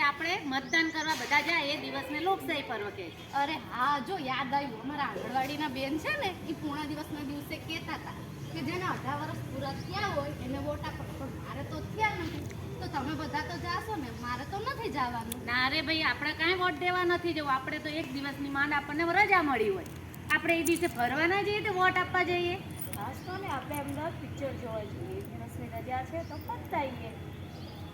આપણે મતદાન કરવા બધા જાય એ દિવસને લોકશાહી પર્વ કહે અરે હા જો યાદ આવ્યું અમારા આંગણવાડીના બેન છે ને એ પૂણા દિવસના દિવસે કહેતા હતા કે જેને અઢાર વર્ષ પૂરા થયા હોય એને વોટ આપો. પણ મારે તો થયા નથી. તો તમે બધા તો જાશો ને મારે તો નથી જવાનું. ના ભાઈ આપણે કાંઈ વોટ દેવા નથી જવું. આપણે તો એક દિવસની માંડ આપણને રજા મળી હોય. આપણે એ દિવસે ફરવાના જઈએ તો વોટ આપવા જઈએ? ખાસ તો ને આપણે અમદાવાદ પિક્ચર જોવા જઈએ. દિવસની રજા છે તો ફરતા આવીએ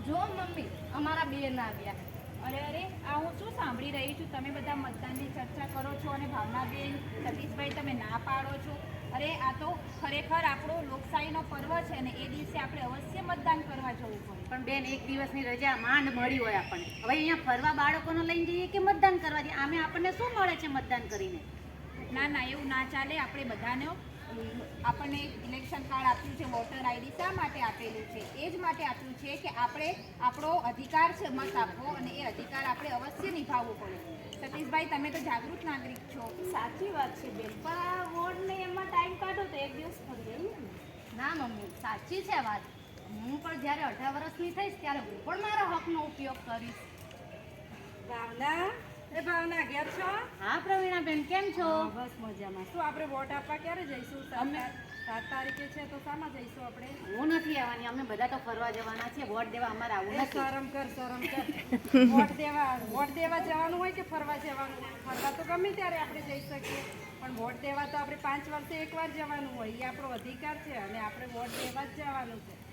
જો મમ્મી અમારા બેન આવ્યા. અરે અરે આ હું શું સાંભળી રહી છું? તમે બધા મતદાનની ચર્ચા કરો છો અને ભાવનાબેન સતીશભાઈ તમે ના પાડો છો. અરે આ તો ખરેખર આપણો લોકશાહીનો પર્વ છે ને એ દિવસે આપણે અવશ્ય મતદાન કરવા જવું પડે. પણ બેન એક દિવસની રજા માંડ મળી હોય આપણને. હવે અહીંયા ફરવા બાળકોને લઈને જઈએ કે મતદાન કરવા જઈએ? આમે આપણને શું મળે છે મતદાન કરીને? ના ના એવું ના ચાલે. આપણે બધાને આપણને ઇલેક્શન કાર્ડ આપ્યું છે વોટર આઈડી શા માટે આપેલું છે? એ જ માટે આપ્યું છે કે આપણે આપણો અધિકાર છે મત આપવો અને એ અધિકાર આપણે અવશ્ય નિભાવવો પડે. સતીશભાઈ તમે તો જાગૃત નાગરિક છો. સાચી વાત છે બેન. પણ આ વોર્ડ ને એમાં ટાઈમ કાઢો તો એક દિવસ ફરી ના. મમ્મી સાચી છે વાત. હું પણ જ્યારે અઢાર વર્ષની થઈશ ત્યારે હું પણ મારા હકનો ઉપયોગ કરીશ. ભાવના એ ભાવના ઘેર છો? હા પ્રવીણાબેન કેમ છો? બસ મજામાં. શું આપણે વોટ આપવા ક્યારે જઈશું? તાર- સાત તારીખે છે તો શામાં જઈશું આપણે? હું નથી આવવાની અમે બધા તો ફરવા જવાના છીએ વોટ દેવા અમારે આવું નથી. શરમ કર શરમ કર. વોટ દેવા વોટ દેવા જવાનું હોય કે ફરવા જવાનું હોય? ફરવા તો ગમે ત્યારે આપણે જઈ શકીએ પણ વોટ દેવા તો આપણે પાંચ વર્ષે એકવાર જવાનું હોય એ આપણો અધિકાર છે અને આપણે વોટ દેવા જ જવાનું છે.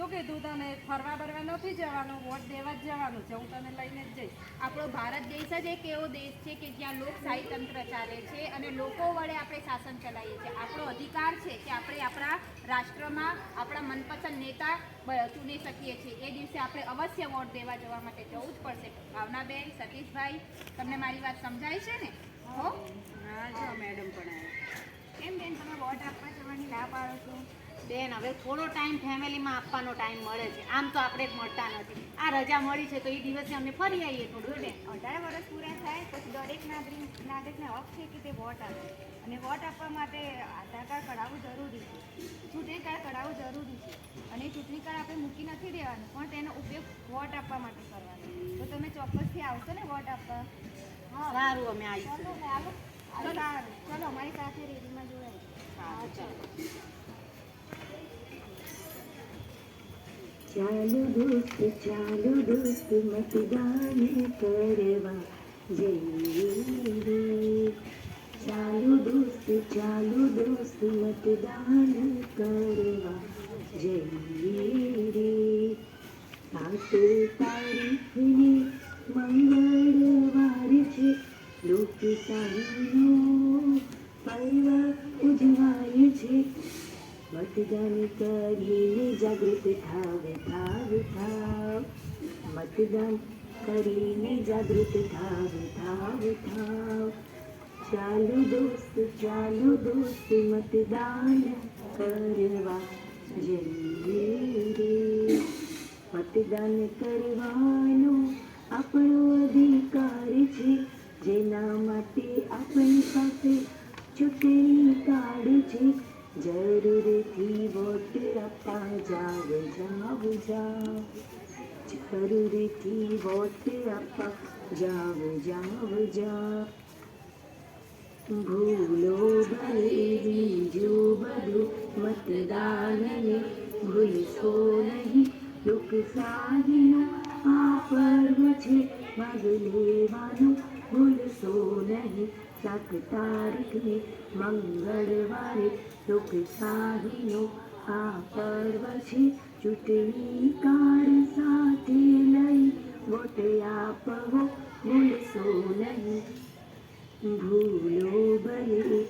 શું કીધું તને ફરવા બરવા નથી જવાનું વોટ દેવા જ જવાનું છે હું તને લઈને જ જઈશ. આપણો ભારત દેશ જ એક એવો દેશ છે કે જ્યાં લોકશાહી તંત્ર ચાલે છે અને લોકો વડે આપણે શાસન ચલાવીએ છીએ. આપણો અધિકાર છે કે આપણે આપણા રાષ્ટ્રમાં આપણા મનપસંદ નેતા ચૂની શકીએ છીએ. એ દિવસે આપણે અવશ્ય વોટ દેવા જવા માટે જવું જ પડશે. ભાવનાબેન સતીશભાઈ તમને મારી વાત સમજાય છે ને? હો? હા જો મેડમ પણ એમ બેન તમે વોટ આપવા ના પાડો છું? બેન હવે થોડો ટાઈમ ફેમિલીમાં આપવાનો ટાઈમ મળે છે. આમ તો આપણે મળતા નથી. આ રજા મળી છે તો એ દિવસે અમે ફરી આવીએ થોડું બેન? અઢાર વર્ષ પૂરા થાય પછી દરેક નાગરિક નાગરિકને હક છે કે તે વોટ આપે. અને વોટ આપવા માટે આધાર કાર્ડ કઢાવવું જરૂરી છે. ચૂંટણી કાર્ડ કઢાવવું જરૂરી છે. અને ચૂંટણી કાર્ડ આપણે મૂકી નથી દેવાનું પણ તેનો ઉપયોગ વોટ આપવા માટે કરવાનો તો તમે ચોક્કસથી આવશો ને વોટ આપવા? હા સારું અમે આવીશું. ચલો દોસ્ત ચાલુ દોસ્ત મતદાન કરવા જઈએ ચાલુ દોસ્ત ચાલુ દોસ્ત મતદાન કરવા જઈએ રે સાત તારીખને મંગળવાર છે લોકશાહીનો પર્વ ઉજવાય છે મતદાન કરીને જાગૃત થાવ થાવ થાવ મતદાન કરીને જાગૃત થાવ થાવ થાવ ચાલુ દોસ્ત ચાલુ દોસ્ત મતદાન કરવા જઈએ મતદાન કરવાનો આપણો અધિકાર છે. જેના માટે આપણી પાસે ચૂંટણી કાર્ડ છે જરૂરથી વોટ આપવા જાવ જાવ જાવ જરૂરથી વોટ આપવા જાવ જાવ જાવ ભૂલો ભરેલી જો બધું મતદાનને ભૂલશો નહીં લોકશાહીનો આ પર્વ છે ભાગ લેવાનો ભૂલશો નહીં સાત તારીખે મંગળવારે લોકશાહીનો આ પર્વ છે ચૂંટણી કાર્ડ સાથે લઈ વોટ આપવો ભૂલશો નહીં ભૂલો ભલે